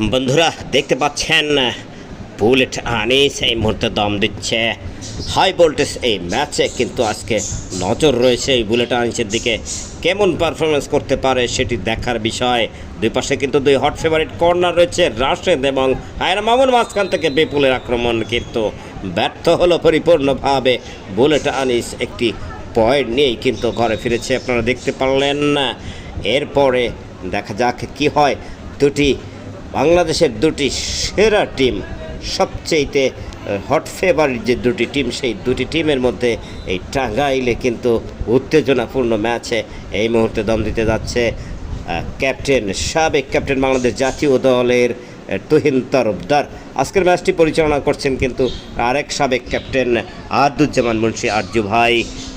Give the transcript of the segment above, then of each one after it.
বন্ধুরা, দেখতে পাচ্ছেন? বুলেট আনিস এই মুহূর্তে দম দিচ্ছে। হাই ভোল্টেজ এই ম্যাচে কিন্তু আজকে নজর রয়েছে এই বুলেট আনিসের দিকে। কেমন পারফরমেন্স করতে পারে সেটি দেখার বিষয়। দুই পাশে কিন্তু দুই হট ফেভারিট কর্নার রয়েছে রাশেদ এবং আয়রা মামুন। মাঝখান থেকে বিপুলের আক্রমণ কিন্তু ব্যর্থ হলো পরিপূর্ণভাবে। বুলেট আনিস একটি পয়েন্ট নিয়েই কিন্তু ঘরে ফিরেছে, আপনারা দেখতে পারলেন। না এরপরে দেখা যাক কি হয়। দুটি বাংলাদেশের দুটি সেরা টিম সবচেয়েতে হট ফেভারিট যে দুটি টিম সেই দুটি টিমের মধ্যে এই টাঙ্গাইলে কিন্তু উত্তেজনাপূর্ণ ম্যাচে এই মুহূর্তে দম দিতে যাচ্ছে ক্যাপ্টেন সাবেক ক্যাপ্টেন বাংলাদেশ জাতীয় দলের তুহিন তরফদার। আজকের ম্যাচটি পরিচালনা করছেন কিন্তু আরেক সাবেক ক্যাপ্টেন আদুজ্জামান মুন্সি আরজু ভাই।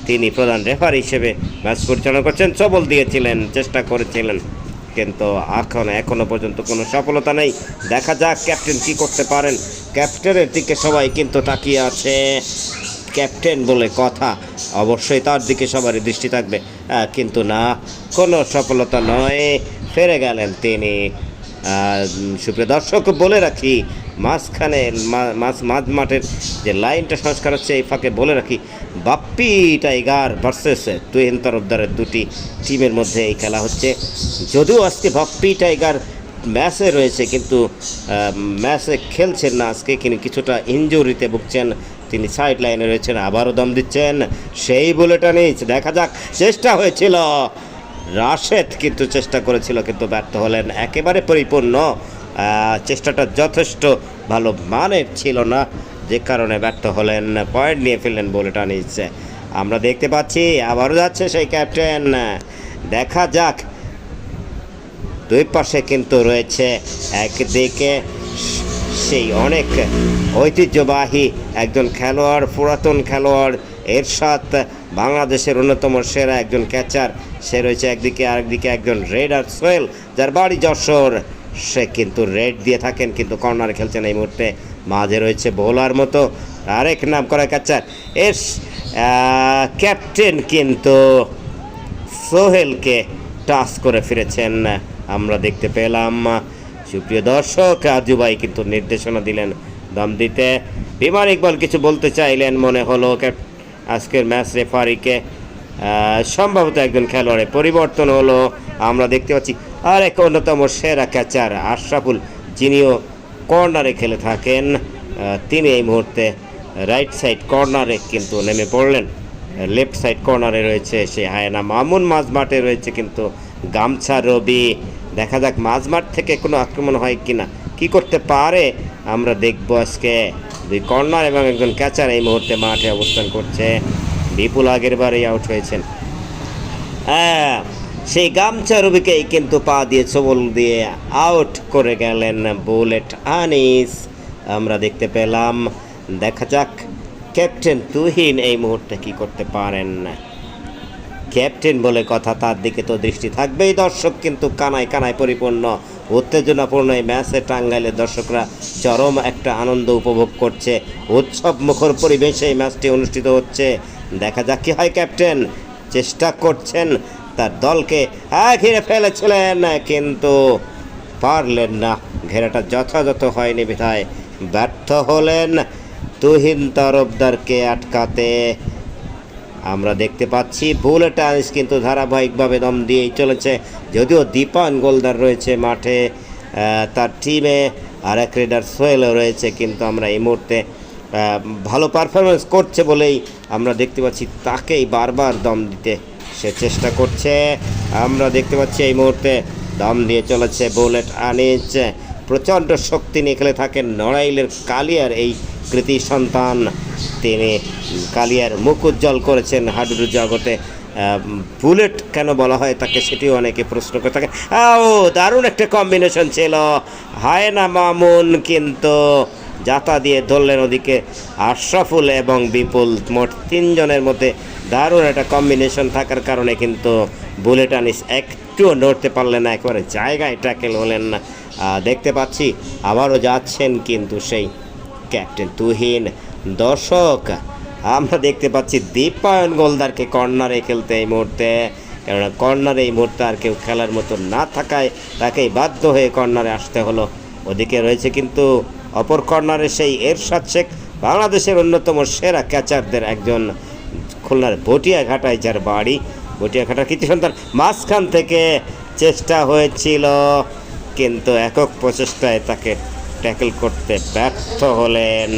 তিনি প্রধান রেফার হিসেবে ম্যাচ পরিচালনা করছেন। চবল দিয়েছিলেন, চেষ্টা করেছিলেন। কিন্তু এখন, এখনও পর্যন্ত কোনো সফলতা নেই। দেখা যাক ক্যাপ্টেন কি করতে পারেন। ক্যাপ্টেনের দিকে সবাই কিন্তু তাকিয়ে আছে। ক্যাপ্টেন বলে কথা, অবশ্যই তার দিকে সবারই দৃষ্টি থাকবে। কিন্তু না, কোনো সফলতা নয়। ফেরে গেলেন তিনি। সুপ্রিয় দর্শক, বলে রাখি মাঝখানে মাঝ মাঝ মাঠের যে লাইনটা সংস্কার হচ্ছে, এই ফাঁকে বলে রাখি, বাপ্পি টাইগার ভার্সেস তুহিন তরফদারের দুটি টিমের মধ্যে এই খেলা হচ্ছে। যদিও আজকে বাপ্পি টাইগার ম্যাচে রয়েছে, কিন্তু ম্যাচে খেলছেন না আজকে। কিন্তু কিছুটা ইঞ্জুরিতে ভুগছেন। তিনি সাইড লাইনে রয়েছেন, আবারও দম দিচ্ছেন। সেই বুলেটা নিচ দেখা যাক, চেষ্টা হয়েছিল। রাশেদ কিন্তু চেষ্টা করেছিল, কিন্তু ব্যর্থ হলেন। একেবারে পরিপূর্ণ চেষ্টাটা যথেষ্ট ভালো মানের ছিল না, যে কারণে ব্যর্থ হলেন পয়েন্ট নিয়ে ফেললেন বুলেটা নিচ্ছে আমরা দেখতে পাচ্ছি, আবারও যাচ্ছে সেই ক্যাপ্টেন দেখা যাক, দুই পাশে কিন্তু রয়েছে একদিকে সেই অনেক ঐতিহ্যবাহী একজন খেলোয়াড়, পুরাতন খেলোয়াড়, এরশাদ, বাংলাদেশের অন্যতম সেরা একজন ক্যাচার সে রয়েছে একদিকে, আরেকদিকে একজন রেডার সোয়েল যার বাড়ি যশোর। সে কিন্তু রেড দিয়ে থাকেন কিন্তু কর্নারে খেলছেন এই মুহূর্তে মাঝে রয়েছে বোলার মতো আরেক নাম করা ক্যাচার এর আহ, ক্যাপ্টেন কিন্তু সোহেলকে টাচ করে ফিরেছেন আমরা দেখতে পেলাম। সুপ্রিয় দর্শক আজু ভাই কিন্তু নির্দেশনা দিলেন দম দিতে। বিমান ইকবাল কিছু বলতে চাইলেন মনে হলো আজকের ম্যাচ রেফারিকে সম্ভবত একজন খেলোয়াড়ে পরিবর্তন হলো। আমরা দেখতে পাচ্ছি আর এক অন্যতম সেরা ক্যাচার আশরাফুল, যিনিও কর্নারে খেলে থাকেন তিনি এই মুহূর্তে রাইট সাইড কর্নারে কিন্তু নেমে পড়লেন। লেফট সাইড কর্নারে রয়েছে সে হায়না মামুন, মাঝমাঠে রয়েছে কিন্তু গামছা রবি। দেখা যাক মাঝমাঠ থেকে কোনো আক্রমণ হয় কিনা। কি করতে পারে? আমরা দেখব আজকে দুই কর্নার এবং একজন ক্যাচার এই মুহূর্তে মাঠে অবস্থান করছে। বিপুল আগের বারেই আউট হয়েছেন। হ্যাঁ সেই গামছা রবিকেই কিন্তু পা দিয়ে ছবল দিয়ে আউট করে গেলেন বুলেট আনিস আমরা দেখতে পেলাম, দেখা যাক ক্যাপ্টেন তুহিন এই মুহূর্তে কি করতে পারেন। ক্যাপ্টেন বলে কথা, তার দিকে তো দৃষ্টি থাকবেই। দর্শক কিন্তু কানায় কানায় পরিপূর্ণ, উত্তেজনাপূর্ণ এই ম্যাচে টাঙ্গাইলের দর্শকরা চরম একটা আনন্দ উপভোগ করছে। উৎসব মুখর পরিবেশে এই ম্যাচটি অনুষ্ঠিত হচ্ছে। দেখা যাক কি হয়, ক্যাপ্টেন। চেষ্টা করছেন তার দলকে ঘিরে ফেলেছিলেন, কিন্তু পারলেন না। ঘেরাটা যথাযথ হয়নি বিধায়। ব্যর্থ হলেন তুহিন তরফদারকে আটকাতে। আমরা দেখতে পাচ্ছি বুলেট আনিস কিন্তু ধারাবাহিকভাবে দম দিয়েই চলেছে। যদিও দীপান গোলদার রয়েছে মাঠে তার টিমে আর এক রেডার সোয়েলও রয়েছে, কিন্তু আমরা এই মুহূর্তে ভালো পারফরমেন্স করছে বলেই আমরা দেখতে পাচ্ছি, তাকেই বারবার দম দিতে সে চেষ্টা করছে। আমরা দেখতে পাচ্ছি এই মুহূর্তে দম দিয়ে চলেছে বুলেট আনিস প্রচণ্ড শক্তি নিয়ে খেলে থাকেন নড়াইলের কালিয়ার এই কৃতি সন্তান। তিনি কালিয়ার মুখ উজ্জ্বল করেছেন হাডুডু জগতে। বুলেট কেন বলা হয় তাকে সেটিও অনেকে প্রশ্ন করে থাকে ও দারুণ একটা কম্বিনেশন ছিল। হায়না মামুন, কিন্তু যাতা দিয়ে ধরলেন ওদিকে আশরাফুল এবং বিপুল মোট তিনজনের মধ্যে দারুণ একটা কম্বিনেশন থাকার কারণে কিন্তু বুলেট আনিস একটুও নড়তে পারলেন না, একেবারে জায়গায় ট্যাকেল হলেন না। দেখতে পাচ্ছি আবারও যাচ্ছেন কিন্তু সেই ক্যাপ্টেন তুহিন। দর্শক, আমরা দেখতে পাচ্ছি দীপায়ন গোলদারকে কর্নারে খেলতে এই মুহূর্তে। কেননা কর্নারে এই মুহূর্তে আর কেউ খেলার মতো না থাকায় তাকেই বাধ্য হয়ে কর্নারে আসতে হলো। ওদিকে রয়েছে কিন্তু অপর কর্নারে সেই এরশাদ শেখ, বাংলাদেশের অন্যতম সেরা ক্যাচারদের একজন খুলনার বটিয়া ঘাটায় যার বাড়ি। বটিয়া ঘাটার কৃতি সন্তান মাঝখান থেকে চেষ্টা হয়েছিল, কিন্তু একক প্রচেষ্টায় তাকে ট্যাকেল করতে ব্যর্থ হলেন।